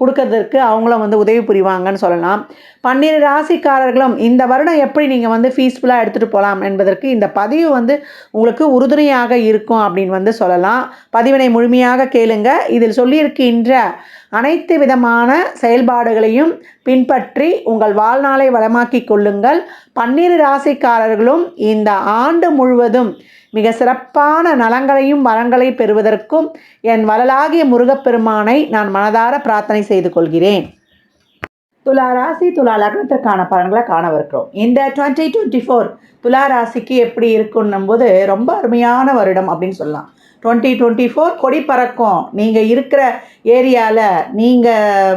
கொடுக்கறதற்கு அவங்களும் வந்து உதவி புரிவாங்கன்னு சொல்லலாம். பன்னிரு ராசிக்காரர்களும் இந்த வருடம் எப்படி நீங்கள் வந்து ஃபீஸ்ஃபுல்லாக எடுத்துகிட்டு போகலாம் என்பதற்கு இந்த பதிவு வந்து உங்களுக்கு உறுதுணையாக இருக்கும் அப்படின்னு வந்து சொல்லலாம். பதிவினை முழுமையாக கேளுங்க. இதில் சொல்லியிருக்கின்ற அனைத்து விதமான செயல்பாடுகளையும் பின்பற்றி உங்கள் வாழ்நாளை வளமாக்கிக் கொள்ளுங்கள். பன்னிரு ராசிக்காரர்களும் இந்த ஆண்டு முழுவதும் மிக சிறப்பான நலங்களையும் வரங்களை பெறுவதற்கும் என் வளலாகிய முருகப்பெருமானை நான் மனதார பிரார்த்தனை செய்து கொள்கிறேன். துலா ராசி துலா லக்னத்திற்கான பலன்களை காணவிருக்கிறோம் இந்த டுவெண்ட்டி டுவெண்ட்டி ஃபோர் துலா ராசிக்கு எப்படி இருக்குன்னும் போது ரொம்ப அருமையான வருடம் அப்படின்னு சொல்லலாம். டுவெண்ட்டி டுவெண்ட்டி ஃபோர் கொடி பறக்கும். நீங்கள் இருக்கிற ஏரியாவில் நீங்கள்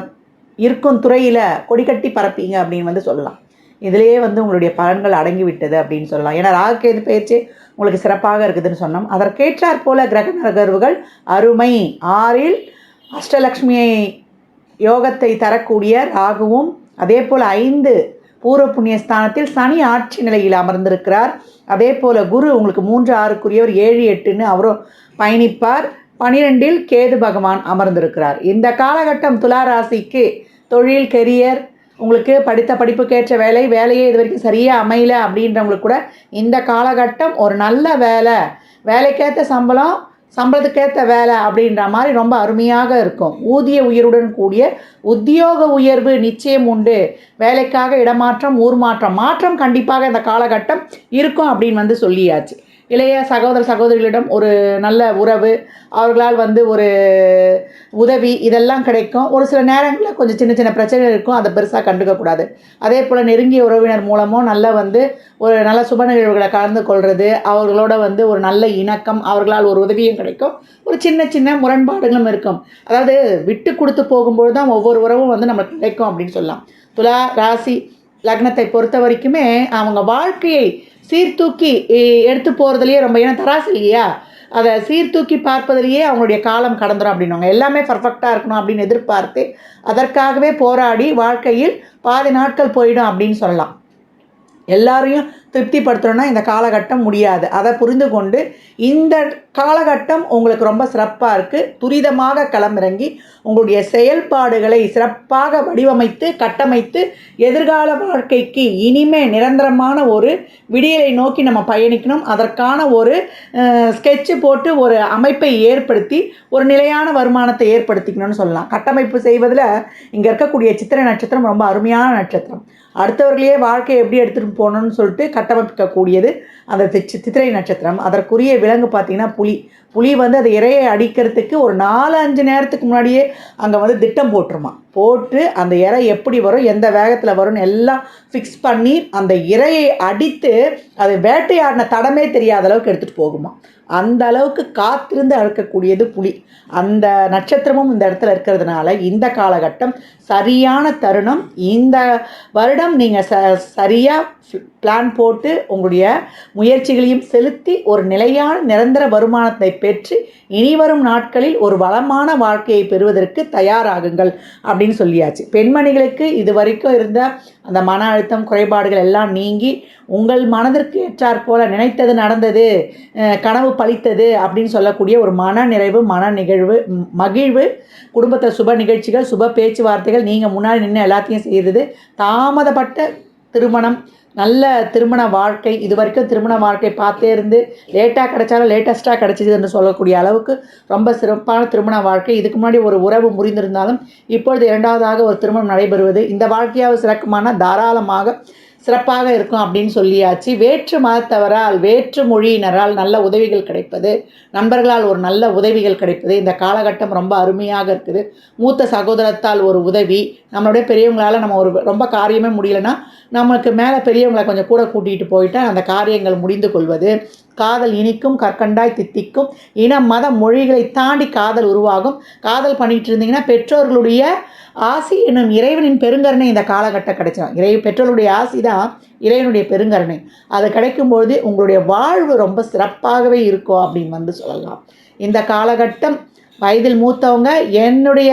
இருக்கும் துறையில் கொடி கட்டி பறப்பீங்க அப்படின்னு வந்து சொல்லலாம். இதிலேயே வந்து உங்களுடைய பலன்கள் அடங்கி விட்டது அப்படின்னு சொல்லலாம். ஏன்னா ராகுகேது பேச்சு உங்களுக்கு சிறப்பாக இருக்குதுன்னு சொன்னோம். அதற்கேற்றாற் போல கிரக நகர்வுகள் அருமை. ஆறில் அஷ்டலக்ஷ்மியை யோகத்தை தரக்கூடிய ராகுவும் அதே போல் ஐந்து பூர்வ புண்ணிய ஸ்தானத்தில் சனி ஆட்சி நிலையில் அமர்ந்திருக்கிறார். அதே போல் குரு உங்களுக்கு மூன்று ஆறுக்குரியவர் ஏழு எட்டுன்னு அவரும் பயணிப்பார். பனிரெண்டில் கேது பகவான் அமர்ந்திருக்கிறார். இந்த காலகட்டம் துலா ராசிக்கு தொழில் கெரியர் உங்களுக்கு படித்த படிப்புக்கேற்ற வேலை வேலையே இது வரைக்கும் சரியாக அமையல அப்படின்றவங்களுக்கு கூட இந்த காலகட்டம் ஒரு நல்ல வேலை. வேலைக்கேற்ற சம்பளம் சம்பளத்துக்கேற்ற வேலை அப்படின்ற மாதிரி ரொம்ப அருமையாக இருக்கும். ஊதிய உயர்வுடன் கூடிய உத்தியோக உயர்வு நிச்சயம் உண்டு. வேலைக்காக இடமாற்றம் ஊர் மாற்றம் மாற்றம் கண்டிப்பாக இந்த காலகட்டம் இருக்கும் அப்படின்னு வந்து சொல்லியாச்சு. இளைய சகோதர சகோதரிகளிடம் ஒரு நல்ல உறவு அவர்களால் வந்து ஒரு உதவி இதெல்லாம் கிடைக்கும். ஒரு சில நேரங்களில் கொஞ்சம் சின்ன சின்ன பிரச்சனைகள் இருக்கும் அதை பெருசாக கண்டுக்கக்கூடாது அதே போல் நெருங்கிய உறவினர் மூலமும் நல்ல வந்து ஒரு நல்ல சுப நிகழ்வுகளை கலந்து கொள்வது அவர்களோட வந்து ஒரு நல்ல இணக்கம் அவர்களால் ஒரு உதவியும் கிடைக்கும். ஒரு சின்ன சின்ன முரண்பாடுகளும் இருக்கும். அதாவது விட்டு கொடுத்து போகும்போது தான் ஒவ்வொரு உறவும் வந்து நமக்கு கிடைக்கும் அப்படின்னு சொல்லலாம். துலா ராசி லக்னத்தை பொறுத்த வரைக்குமே அவங்க வாழ்க்கையை சீர்தூக்கி எடுத்து போகிறதுலையே ரொம்ப ஏன்னா தராசு இல்லையா? அதை சீர்தூக்கி பார்ப்பதிலேயே அவங்களுடைய காலம் கடந்துடும் அப்படின்னுவாங்க. எல்லாமே பர்ஃபெக்டாக இருக்கணும் அப்படின்னு எதிர்பார்த்து அதற்காகவே போராடி வாழ்க்கையில் பாதி நாட்கள் போயிடும் அப்படின்னு சொல்லலாம். எல்லாரையும் திருப்திப்படுத்தணும்னா இந்த காலகட்டம் முடியாது. அதை புரிந்து கொண்டு இந்த காலகட்டம் உங்களுக்கு ரொம்ப சிறப்பாக இருக்குது துரிதமாக களமிறங்கி உங்களுடைய செயல்பாடுகளை சிறப்பாக வடிவமைத்து கட்டமைத்து எதிர்கால வாழ்க்கைக்கு இனிமே நிரந்தரமான ஒரு விடியலை நோக்கி நம்ம பயணிக்கணும். அதற்கான ஒரு ஸ்கெட்சு போட்டு ஒரு அமைப்பை ஏற்படுத்தி ஒரு நிலையான வருமானத்தை ஏற்படுத்திக்கணும்னு சொல்லலாம். கட்டமைப்பு செய்வதில் இங்கே இருக்கக்கூடிய சித்திரை நட்சத்திரம் ரொம்ப அருமையான நட்சத்திரம். அடுத்தவர்களையே வாழ்க்கையை எப்படி எடுத்துகிட்டு போகணும்னு சொல்லிட்டு கட்டமைக்கக்கூடியது அந்த தி- சித்திரை நட்சத்திரம். அதற்குரிய விலங்கு பார்த்தீங்கன்னா புலி. புலி வந்து அது இரையை அடிக்கிறதுக்கு ஒரு நாலு அஞ்சு நேரத்துக்கு முன்னாடியே அங்கே வந்து திட்டம் போட்டுருமா. போட்டு அந்த இறை எப்படி வரும் எந்த வேகத்தில் வரும்னு எல்லாம் ஃபிக்ஸ் பண்ணி அந்த இரையை அடித்து அது வேட்டையாடின தடமே தெரியாத அளவுக்கு எடுத்துகிட்டு போகுமா. அந்த அளவுக்கு காத்திருந்து அறுக்கக்கூடியது புலி. அந்த நட்சத்திரமும் இந்த இடத்துல இருக்கிறதுனால இந்த காலகட்டம் சரியான தருணம். இந்த வருடம் நீங்கள் ச சரியாக பிளான் போட்டு உங்களுடைய முயற்சிகளையும் செலுத்தி ஒரு நிலையான நிரந்தர வருமானத்தை பெற்று இனி வரும் நாட்களில் ஒரு வளமான வாழ்க்கையை பெறுவதற்கு தயாராகுங்கள் அப்படின்னு சொல்லியாச்சு. பெண்மணிகளுக்கு இது வரைக்கும் இருந்த அந்த மன அழுத்தம் குறைபாடுகள் எல்லாம் நீங்கி உங்கள் மனதிற்கு ஏற்றாற் போல நினைத்தது நடந்தது கனவு பழித்தது அப்படின்னு சொல்லக்கூடிய ஒரு மன நிறைவு மன நிகழ்வு மகிழ்வு குடும்பத்தில் சுப நிகழ்ச்சிகள் சுப பேச்சுவார்த்தைகள் நீங்கள் முன்னாடி நின்று எல்லாத்தையும் செய்கிறது தாமதப்பட்ட திருமணம் நல்ல திருமண வாழ்க்கை இது வரைக்கும் திருமண வாழ்க்கை பார்த்தே இருந்து லேட்டாக கிடைச்சாலும் லேட்டஸ்ட்டாக கிடைச்சிது என்று சொல்லக்கூடிய அளவுக்கு ரொம்ப சிறப்பான திருமண வாழ்க்கை. இதுக்கு முன்னாடி ஒரு உறவு முறிந்திருந்தாலும் இப்பொழுது இரண்டாவதாக ஒரு திருமணம் நடைபெறுவது. இந்த வாழ்க்கையாக சிறக்குமான தாராளமாக சிறப்பாக இருக்கும் அப்படின்னு சொல்லியாச்சு. வேற்று மதத்தவரால் வேற்று மொழியினரால் நல்ல உதவிகள் கிடைப்பது நண்பர்களால் ஒரு நல்ல உதவிகள் கிடைப்பது இந்த காலகட்டம் ரொம்ப அருமையாக இருக்குது. மூத்த சகோதரத்தால் ஒரு உதவி நம்மளுடைய பெரியவங்களால் நம்ம ஒரு ரொம்ப காரியமே முடியலன்னா நமக்கு மேலே பெரியவங்களை கொஞ்சம் கூட கூட்டிகிட்டு போயிட்டு அந்த காரியங்கள் முடிந்து கொள்வது காதல் இனிக்கும் கற்கண்டாய் தித்திக்கும். இன மத மொழிகளை தாண்டி காதல் உருவாகும். காதல் பண்ணிட்டு இருந்தீங்கன்னா பெற்றோர்களுடைய ஆசி என்னும் இறைவனின் பெருங்கருணை இந்த காலகட்டம் கிடைச்சிடும் இறை பெற்றோருடைய ஆசி தான் இறைவனுடைய பெருங்கருணை. அது கிடைக்கும்பொழுது உங்களுடைய வாழ்வு ரொம்ப சிறப்பாகவே இருக்கும் அப்படின்னு வந்து சொல்லலாம். இந்த காலகட்டம் வயதில் மூத்தவங்க என்னுடைய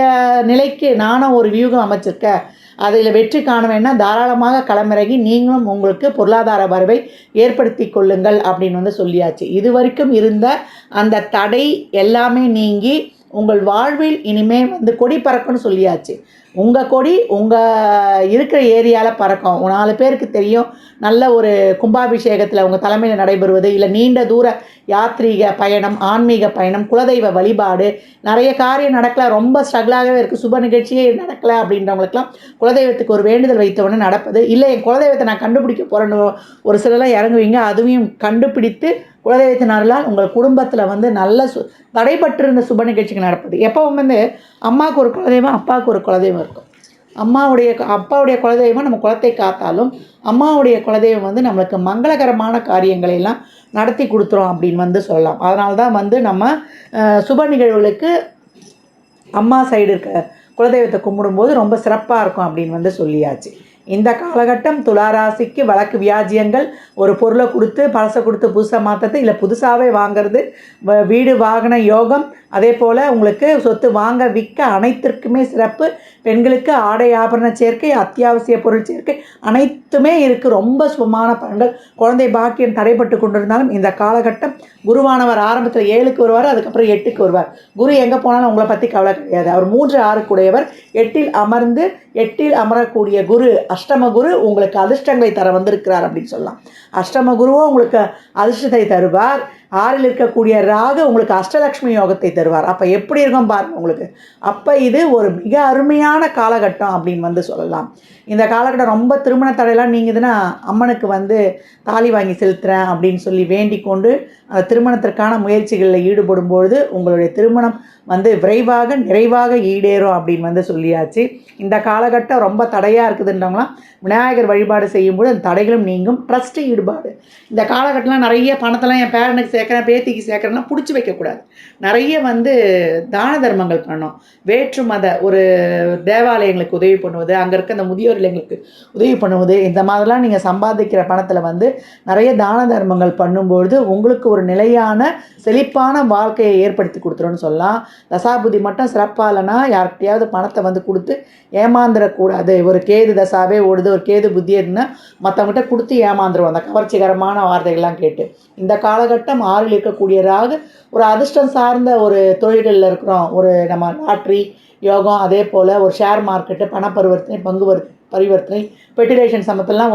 நிலைக்கு நானும் ஒரு வியூகம் அமைச்சிருக்கேன் அதில் வெற்றி காண வேணா தாராளமாக களமிறங்கி நீங்களும் உங்களுக்கு பொருளாதார வரவை ஏற்படுத்தி கொள்ளுங்கள் அப்படின்னு வந்து சொல்லியாச்சு. இது வரைக்கும் இருந்த அந்த தடை எல்லாமே நீங்கி உங்கள் வாழ்வில் இனிமேல் வந்து கொடி பறக்கும்னு சொல்லியாச்சு. உங்கள் கொடி உங்கள் இருக்கிற ஏரியாவில் பறக்கும். நாலு பேருக்கு தெரியும். நல்ல ஒரு கும்பாபிஷேகத்தில் உங்கள் தலைமையில் நடைபெறுவது. இல்லை நீண்ட தூர யாத்ரீக பயணம் ஆன்மீக பயணம் குலதெய்வ வழிபாடு. நிறைய காரியம் நடக்கல. ரொம்ப ஸ்ட்ரகிளாகவே இருக்குது சுப நிகழ்ச்சியே நடக்கலை அப்படின்றவங்களுக்குலாம் குலதெய்வத்துக்கு ஒரு வேண்டுதல் வைத்தவொடனே நடப்பது. இல்லை என் குலதெய்வத்தை நான் கண்டுபிடிக்க போகிறேன்னு ஒரு சிலர்லாம் இறங்குவீங்க. அதுவும் கண்டுபிடித்து குலதெய்வத்தின் அருளால் உங்கள் குடும்பத்தில் வந்து நல்ல சு தடைபட்டிருந்த சுப நிகழ்ச்சிகள் நடப்பது. எப்பவும் வந்து அம்மாவுக்கு ஒரு குலதெய்வம் அப்பாவுக்கு ஒரு குலதெய்வம் இருக்கும். அம்மாவுடைய அப்பாவுடைய குலதெய்வம் நம்ம குலத்தை காத்தாலும் அம்மாவுடைய குலதெய்வம் வந்து நம்மளுக்கு மங்களகரமான காரியங்களை எல்லாம் நடத்தி கொடுத்துரும் அப்படின்னு வந்து சொல்லலாம். அதனால தான் வந்து நம்ம சுப நிகழ்வுகளுக்கு அம்மா சைடு இருக்க குலதெய்வத்தை கும்பிடும்போது ரொம்ப சிறப்பாக இருக்கும் அப்படின்னு வந்து சொல்லியாச்சு. இந்த காலகட்டம் துளாராசிக்கு வழக்கு வியாஜியங்கள் ஒரு பொருளை கொடுத்து பழசை கொடுத்து புதுசாக மாற்றுறது இல்லை புதுசாகவே வாங்குறது வ- வீடு வாகன யோகம் அதே போல் உங்களுக்கு சொத்து வாங்க விற்க அனைத்திற்குமே சிறப்பு. பெண்களுக்கு ஆடை ஆபரண சேர்க்கை அத்தியாவசிய பொருள் சேர்க்கை அனைத்துமே இருக்குது ரொம்ப சுபமான பலன்கள். குழந்தை பாக்கியம் தடைப்பட்டு கொண்டிருந்தாலும் இந்த காலகட்டம் குருவானவர் ஆரம்பத்தில் ஏழுக்கு வருவார் அதுக்கப்புறம் எட்டுக்கு வருவார். குரு எங்கே போனாலும் உங்களை பற்றி கவலை கிடையாது. அவர் மூன்று ஆறுக்குடையவர். எட்டில் அமர்ந்து எட்டில் அமரக்கூடிய குரு அஷ்டம குரு உங்களுக்கு அதிர்ஷ்டங்களை தர வந்திருக்கிறார் அப்படின்னு சொல்லலாம். அஷ்டம குருவும் உங்களுக்கு அதிர்ஷ்டத்தை தருவார். ஆறில் இருக்கக்கூடிய ராகு உங்களுக்கு அஷ்டலக்ஷ்மி யோகத்தை தருவார். அப்போ எப்படி இருக்கும் பாருங்க உங்களுக்கு? அப்போ இது ஒரு மிக அருமையான காலகட்டம் அப்படின்னு வந்து சொல்லலாம். இந்த காலகட்டம் ரொம்ப திருமண தடையெல்லாம் நீங்குதுன்னா அம்மனுக்கு வந்து தாலி வாங்கி செலுத்துகிறேன் அப்படின்னு சொல்லி வேண்டிக் கொண்டு அந்த திருமணத்திற்கான முயற்சிகளில் ஈடுபடும் பொழுது உங்களுடைய திருமணம் வந்து விரைவாக நிறைவாக ஈடேறும் அப்படின்னு வந்து சொல்லியாச்சு. இந்த காலகட்டம் ரொம்ப தடையாக இருக்குதுன்றவங்களாம் விநாயகர் வழிபாடு செய்யும்போது அந்த தடைகளும் நீங்கும். ட்ரஸ்ட்டு ஈடுபாடு. இந்த காலகட்டம்லாம் நிறைய பணத்தெல்லாம் என் பேரனுக்கு சேர்க்குறேன் பேத்திக்கு சேர்க்குறேன்னா பிடிச்சி வைக்கக்கூடாது. நிறைய வந்து தான தர்மங்கள் பண்ணணும். வேற்று மத ஒரு தேவாலயங்களுக்கு உதவி பண்ணுவது அங்கே இருக்க அந்த முதியோர் இல்லைங்களுக்கு உதவி பண்ணுவது இந்த மாதிரிலாம் நீங்கள் சம்பாதிக்கிற பணத்தில் வந்து நிறைய தான தர்மங்கள் பண்ணும்பொழுது உங்களுக்கு ஒரு நிலையான செழிப்பான வாழ்க்கையை ஏற்படுத்தி கொடுத்துருன்னு சொல்லலாம். தசாபுதி மட்டும் சிறப்பாக இல்லைன்னா யார்கிட்டையாவது பணத்தை வந்து கொடுத்து ஏமாந்துடக்கூடாது ஒரு கேது தசாவே ஓடுது ஒரு கேது புத்தி மற்றவங்ககிட்ட கொடுத்து ஏமாந்துருவோம். அந்த கவர்ச்சிகரமான வார்த்தைகள்லாம் கேட்டு. இந்த காலகட்டம் ஆறில் இருக்கக்கூடிய ராகு ஒரு அதிர்ஷ்டம் சார்ந்த ஒரு தொழில்களில் இருக்கிறோம். ஒரு நம்ம லாட்ரி யோகம் அதே போல் ஒரு ஷேர் மார்க்கெட்டு பண பரிவர்த்தனை பங்கு பரிவர்த்தனை பெட்டிலேஷன் சமத்தெல்லாம்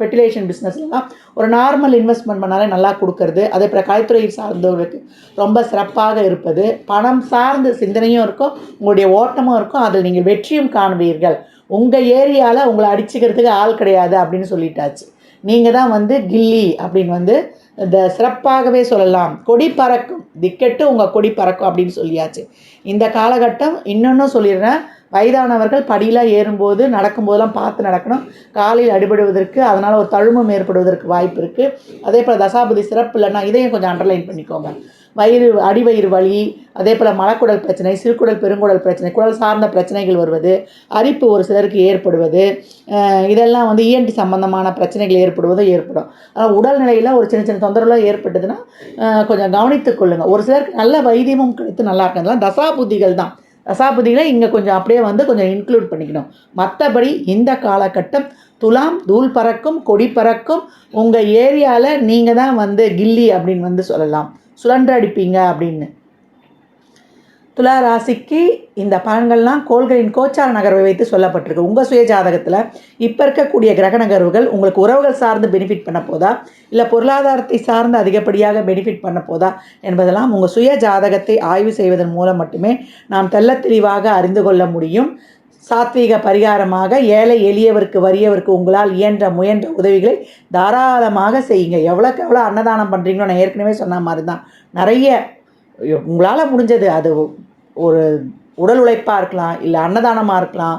பெட்டிலேஷன் பிஸ்னஸ்லாம் ஒரு நார்மல் இன்வெஸ்ட்மெண்ட் பண்ணாலே நல்லா கொடுக்கறது. அதே போல் கலைத்துறை சார்ந்தவர்களுக்கு ரொம்ப சிறப்பாக இருப்பது. பணம் சார்ந்த சிந்தனையும் இருக்கும். உங்களுடைய ஓட்டமும் இருக்கும். அதில் நீங்கள் வெற்றியும் காண்பீர்கள். உங்கள் ஏரியாவில் உங்களை அடிச்சுக்கிறதுக்கு ஆள் கிடையாது அப்படின்னு சொல்லிட்டாச்சு. நீங்கள் தான் வந்து கில்லி அப்படின்னு வந்து இந்த சிறப்பாகவே சொல்லலாம். கொடி பறக்கும். திக்கெட்டு உங்கள் கொடி பறக்கும் அப்படின்னு சொல்லியாச்சு. இந்த காலகட்டம் இன்னொன்னும் சொல்லிடுறேன். வயதானவர்கள் படியெலாம் ஏறும்போது நடக்கும்போதெல்லாம் பார்த்து நடக்கணும். காலில் அடிபடுவதற்கு அதனால் ஒரு தழுமம் ஏற்படுவதற்கு வாய்ப்பு இருக்குது அதே போல் தசாபதி சிறப்பு இல்லைன்னா இதையும் கொஞ்சம் அண்டர்லைன் பண்ணிக்கோங்க. வயிறு அடிவயிறு வலி அதே போல் மலக்குடல் பிரச்சனை சிறுகுடல் பெருங்குடல் பிரச்சனை குடல் சார்ந்த பிரச்சனைகள் வருவது அரிப்பு ஒரு சிலருக்கு ஏற்படுவது இதெல்லாம் வந்து இஎன்டி சம்பந்தமான பிரச்சனைகள் ஏற்படுவதும் ஏற்படும். ஆனால் உடல்நிலையில் ஒரு சின்ன சின்ன தொந்தரவுலாம் ஏற்பட்டதுன்னா கொஞ்சம் கவனித்துக் கொள்ளுங்கள் ஒரு சிலருக்கு நல்ல வைத்தியமும் கிடைத்து நல்லா இருக்கிறதுலாம் தசா புத்திகள் தான். தசாபதியில் இங்கே கொஞ்சம் அப்படியே வந்து கொஞ்சம் இன்க்ளூட் பண்ணிக்கணும். மற்றபடி இந்த காலகட்டம் துலாம் தூள் பறக்கும் கொடி பறக்கும் உங்கள் ஏரியாவில் நீங்கள் தான் வந்து கில்லி அப்படின்னு வந்து சொல்லலாம். சுழன்ற அடிப்பீங்க அப்படின்னு. துலா ராசிக்கு இந்த பலன்கள்லாம் கோள்களின் கோச்சார நகர்வை வைத்து சொல்லப்பட்டிருக்கு. உங்கள் சுய ஜாதகத்தில் இப்போ இருக்கக்கூடிய கிரக நகர்வுகள் உங்களுக்கு உறவுகள் சார்ந்து பெனிஃபிட் பண்ண போதா? இல்லை பொருளாதாரத்தை சார்ந்து அதிகப்படியாக பெனிஃபிட் பண்ண போதா? என்பதெல்லாம் உங்கள் சுய ஜாதகத்தை ஆய்வு செய்வதன் மூலம் மட்டுமே நாம் தெல்ல தெளிவாக அறிந்து கொள்ள முடியும். சாத்வீக பரிகாரமாக ஏழை எளியவருக்கு வறியவருக்கு உங்களால் இயன்ற முயன்ற உதவிகளை தாராளமாக செய்யுங்க. எவ்வளோக்கு எவ்வளோ அன்னதானம் பண்ணுறீங்களோ நான் ஏற்கனவே சொன்ன மாதிரி தான் நிறைய உங்களால் முடிஞ்சது அது ஒரு உடல் உழைப்பாக இருக்கலாம் இல்லை அன்னதானமாக இருக்கலாம்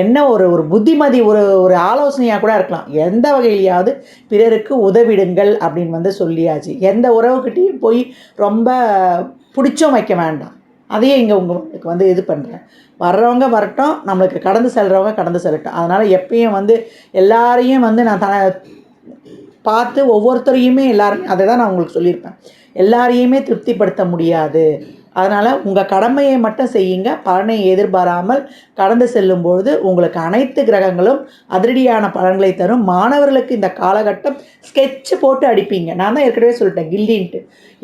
என்ன ஒரு ஒரு புத்திமதி ஒரு ஒரு ஆலோசனையாக கூட இருக்கலாம். எந்த வகையிலையாவது பிறருக்கு உதவிடுங்கள் அப்படின்னு வந்து சொல்லியாச்சு. எந்த உறவுக்கிட்டேயும் போய் ரொம்ப பிடிச்சும் வைக்க வேண்டாம். அதையே இங்கே உங்களுக்கு வந்து இது பண்ணுறேன் வர்றவங்க வரட்டும் நம்மளுக்கு கடந்து செல்கிறவங்க கடந்து செல்லட்டும். அதனால் எப்பயும் வந்து எல்லாரையும் வந்து நான் த பார்த்து ஒவ்வொருத்தரையுமே எல்லாருமே அதை தான் நான் உங்களுக்கு சொல்லியிருப்பேன். எல்லாரையுமே திருப்திப்படுத்த முடியாது. அதனால் உங்கள் கடமையை மட்டும் செய்யுங்க. பலனை எதிர்பாராமல் கடந்து செல்லும்பொழுது உங்களுக்கு அனைத்து கிரகங்களும் அதிரடியான பலன்களை தரும். மாணவர்களுக்கு இந்த காலகட்டம் ஸ்கெட்ச் போட்டு அடிப்பீங்க. நான் தான் ஏற்கனவே சொல்லிட்டேன். கில்லின்ட்டு.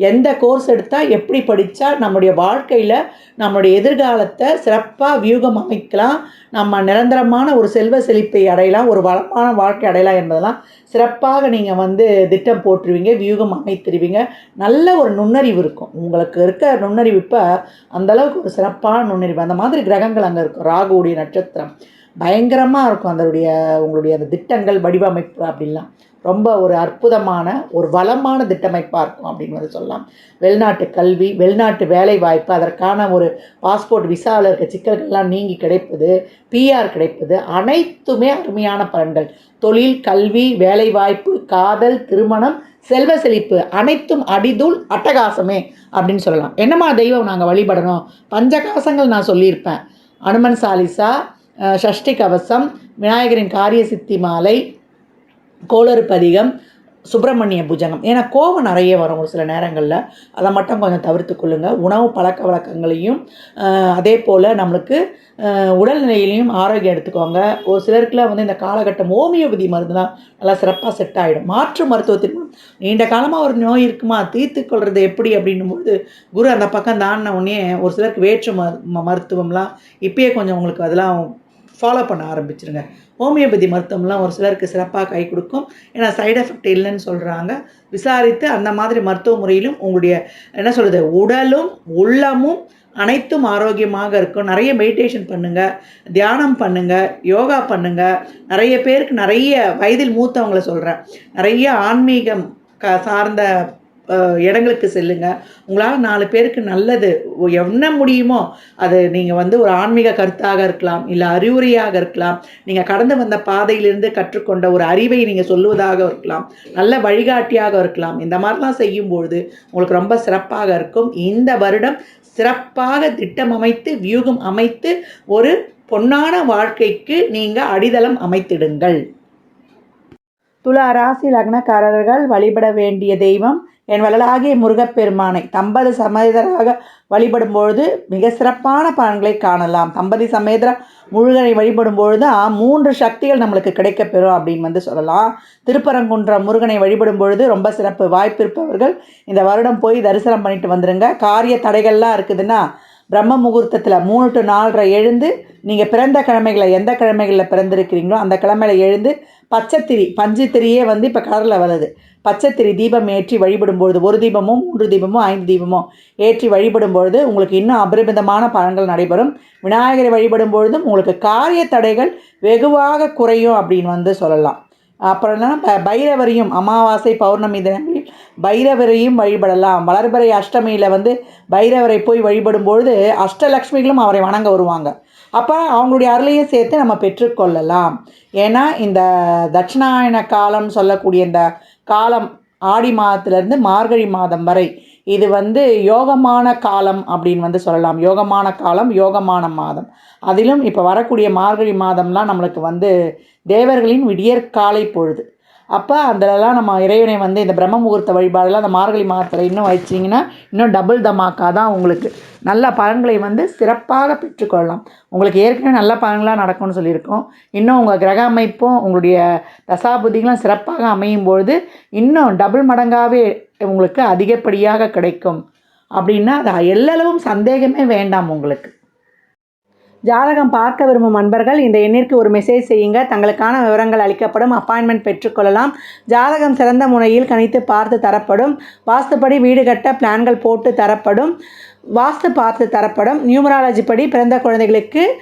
எந்த கோர்ஸ் எடுத்தால் எப்படி படித்தா நம்முடைய வாழ்க்கையில் நம்முடைய எதிர்காலத்தை சிறப்பாக வியூகம் அமைக்கலாம் நம்ம நிரந்தரமான ஒரு செல்வ செழிப்பை அடையலாம் ஒரு வளமான வாழ்க்கை அடையலாம் என்பதெல்லாம் சிறப்பாக நீங்கள் வந்து திட்டம் போட்டுருவீங்க வியூகம் அமைத்திருவீங்க. நல்ல ஒரு நுண்ணறிவு இருக்கும். உங்களுக்கு இருக்க நுண்ணறிவு இப்போ அந்தளவுக்கு ஒரு சிறப்பான நுண்ணறிவு. அந்த மாதிரி கிரகங்கள் அங்கே இருக்கும். ராகுடைய நட்சத்திரம். பயங்கரமாக இருக்கும். அதனுடைய உங்களுடைய அந்த திட்டங்கள் வடிவமைப்பு அப்படின்லாம். ரொம்ப ஒரு அற்புதமான ஒரு வளமான திட்டமைப்பாக இருக்கும் அப்படின்னு வந்து சொல்லலாம். வெளிநாட்டு கல்வி வெளிநாட்டு வேலை வாய்ப்பு அதற்கான ஒரு பாஸ்போர்ட் விசாவில் இருக்க சிக்கல்கள்லாம் நீங்கி கிடைப்பது பிஆர் கிடைப்பது அனைத்துமே அருமையான பலன்கள். தொழில் கல்வி வேலைவாய்ப்பு காதல் திருமணம் செல்வ செழிப்பு அனைத்தும் அடிதூள் அட்டகாசமே அப்படின்னு சொல்லலாம். என்னம்மா தெய்வம் நாங்கள் வழிபடணும் பஞ்சகாசங்கள் நான் சொல்லியிருப்பேன். அனுமன் சாலிசா சஷ்டி கவசம் விநாயகரின் காரிய சித்தி மாலை கோளறு பதிகம் சுப்பிரமணிய புஜங்கம் ஏன்னா கோவம் நிறைய வரும் ஒரு சில நேரங்களில். அதை மட்டும் கொஞ்சம் தவிர்த்து கொள்ளுங்கள் உணவு பழக்க வழக்கங்களையும் அதே போல் நம்மளுக்கு உடல்நிலையிலையும் ஆரோக்கியம் எடுத்துக்கோங்க. ஒரு சிலருக்குலாம் வந்து இந்த காலகட்டம் ஹோமியோபதி மருந்துலாம் நல்லா சிறப்பாக செட் ஆகிடும் மாற்று மருத்துவத்தின் நீண்ட காலமாக ஒரு நோய் இருக்குமா? தீர்த்து கொள்வது எப்படி அப்படின்னும்போது குரு அந்த பக்கம் தாண்டின உடனே ஒரு சிலருக்கு வேற்று மருத்துவம்லாம் இப்பயே கொஞ்சம் உங்களுக்கு அதெல்லாம் ஃபாலோ பண்ண ஆரம்பிச்சிருங்க. ஹோமியோபதி மருத்துவம்லாம் ஒரு சிலருக்கு சிறப்பாக கை கொடுக்கும். ஏன்னா சைடு எஃபெக்ட் இல்லைன்னு சொல்கிறாங்க விசாரித்து அந்த மாதிரி மருத்துவ முறையிலும் உங்களுடைய என்ன சொல்கிறது உடலும் உள்ளமும் அனைத்தும் ஆரோக்கியமாக இருக்கும். நிறைய மெடிடேஷன் பண்ணுங்கள் தியானம் பண்ணுங்கள் யோகா பண்ணுங்கள் நிறைய பேருக்கு நிறைய வயதில் மூத்தவங்களை சொல்கிறேன் நிறைய ஆன்மீகம் க சார்ந்த இடங்களுக்கு செல்லுங்கள் உங்களால் நாலு பேருக்கு நல்லது. என்ன முடியுமோ அது நீங்கள் வந்து ஒரு ஆன்மீக கருத்தாக இருக்கலாம் இல்லை அறிவுரையாக இருக்கலாம். நீங்கள் கடந்து வந்த பாதையிலிருந்து கற்றுக்கொண்ட ஒரு அறிவை நீங்கள் சொல்லுவதாக இருக்கலாம். நல்ல வழிகாட்டியாக இருக்கலாம். இந்த மாதிரிலாம் செய்யும்பொழுது உங்களுக்கு ரொம்ப சிறப்பாக இருக்கும். இந்த வருடம் சிறப்பாக திட்டம் அமைத்து வியூகம் அமைத்து ஒரு பொன்னான வாழ்க்கைக்கு நீங்கள் அடித்தளம் அமைத்திடுங்கள். துலா ராசி லக்னக்காரர்கள் வழிபட வேண்டிய தெய்வம் என் வள்ளலாகிய முருகப்பெருமானை தம்பதி சமேதராக வழிபடும் பொழுது மிக சிறப்பான பலன்களை காணலாம். தம்பதி சமேதர முருகனை வழிபடும் பொழுது மூன்று சக்திகள் நம்மளுக்கு கிடைக்கப்பெறும் அப்படின்னு வந்து சொல்லலாம். திருப்பரங்குன்ற முருகனை வழிபடும் பொழுது ரொம்ப சிறப்பு வாய்ப்பிருப்பவர்கள் இந்த வருடம் போய் தரிசனம் பண்ணிட்டு வந்துடுங்க காரிய தடைகள்லாம் இருக்குதுன்னா பிரம்ம முகூர்த்தத்தில் மூணு டு நாலரை எழுந்து நீங்கள் பிறந்த கிழமைகளில் எந்த கிழமைகளில் பிறந்திருக்கிறீங்களோ அந்த கிழமையில் எழுந்து பச்சைத்திரி பஞ்சுத்திரியே வந்து இப்போ கலரில் வருது பச்சைத்திரி தீபம் ஏற்றி வழிபடும்பொழுது ஒரு தீபமும் மூன்று தீபமும் ஐந்து தீபமும் ஏற்றி வழிபடும்பொழுது உங்களுக்கு இன்னும் அபரிமிதமான பலன்கள் நடைபெறும். விநாயகரை வழிபடும் பொழுதும் உங்களுக்கு காரிய தடைகள் வெகுவாக குறையும் அப்படின்னு வந்து சொல்லலாம். அப்புறம் என்னன்னா பைரவரையும் அமாவாசை பௌர்ணமி தினங்களில் பைரவரையும் வழிபடலாம். வளர்பறை அஷ்டமியில் வந்து பைரவரை போய் வழிபடும் பொழுது அஷ்டலக்ஷ்மிகளும் அவரை வணங்க வருவாங்க. அப்போ அவங்களுடைய அருளையும் சேர்த்து நம்ம பெற்றுக்கொள்ளலாம் ஏன்னா இந்த தட்சிணாயன காலம் சொல்லக்கூடிய இந்த காலம் ஆடி மாதத்துலேருந்து மார்கழி மாதம் வரை இது வந்து யோகமான காலம் அப்படின்னு வந்து சொல்லலாம். யோகமான காலம் யோகமான மாதம். அதிலும் இப்போ வரக்கூடிய மார்கழி மாதம்லாம் நம்மளுக்கு வந்து தேவர்களின் விடியற்காலை பொழுது. அப்போ அதிலலாம் நம்ம இறைவனை வந்து இந்த பிரம்ம முகூர்த்த வழிபாடெல்லாம் அந்த மார்கழி மாதத்தில் இன்னும் வச்சிங்கன்னா இன்னும் டபுள் தமாக்கா தான் உங்களுக்கு. நல்ல பலன்களை வந்து சிறப்பாக பெற்றுக்கொள்ளலாம். உங்களுக்கு ஏற்கனவே நல்ல பலன்களாக நடக்கும்னு சொல்லியிருக்கோம். இன்னும் உங்கள் கிரக அமைப்பும் உங்களுடைய தசாபுத்திகளும் சிறப்பாக அமையும் பொழுது இன்னும் டபுள் மடங்காகவே உங்களுக்கு அதிகப்படியாக கிடைக்கும். அப்படின்னா அது எல்லளவும் சந்தேகமே வேண்டாம் உங்களுக்கு. ஜாதகம் பார்க்க விரும்பும் அன்பர்கள் இந்த எண்ணிற்கு ஒரு மெசேஜ் செய்யுங்க. தங்களுக்கான விவரங்கள் அளிக்கப்படும். அப்பாயின்மெண்ட் பெற்றுக்கொள்ளலாம். ஜாதகம் சிறந்த முறையில் கணித்து பார்த்து தரப்படும். வாஸ்துப்படி வீடு கட்ட பிளான்கள் போட்டு தரப்படும். வாஸ்து பார்த்து தரப்படும். நியூமராலஜி படி பிறந்த குழந்தைகளுக்கு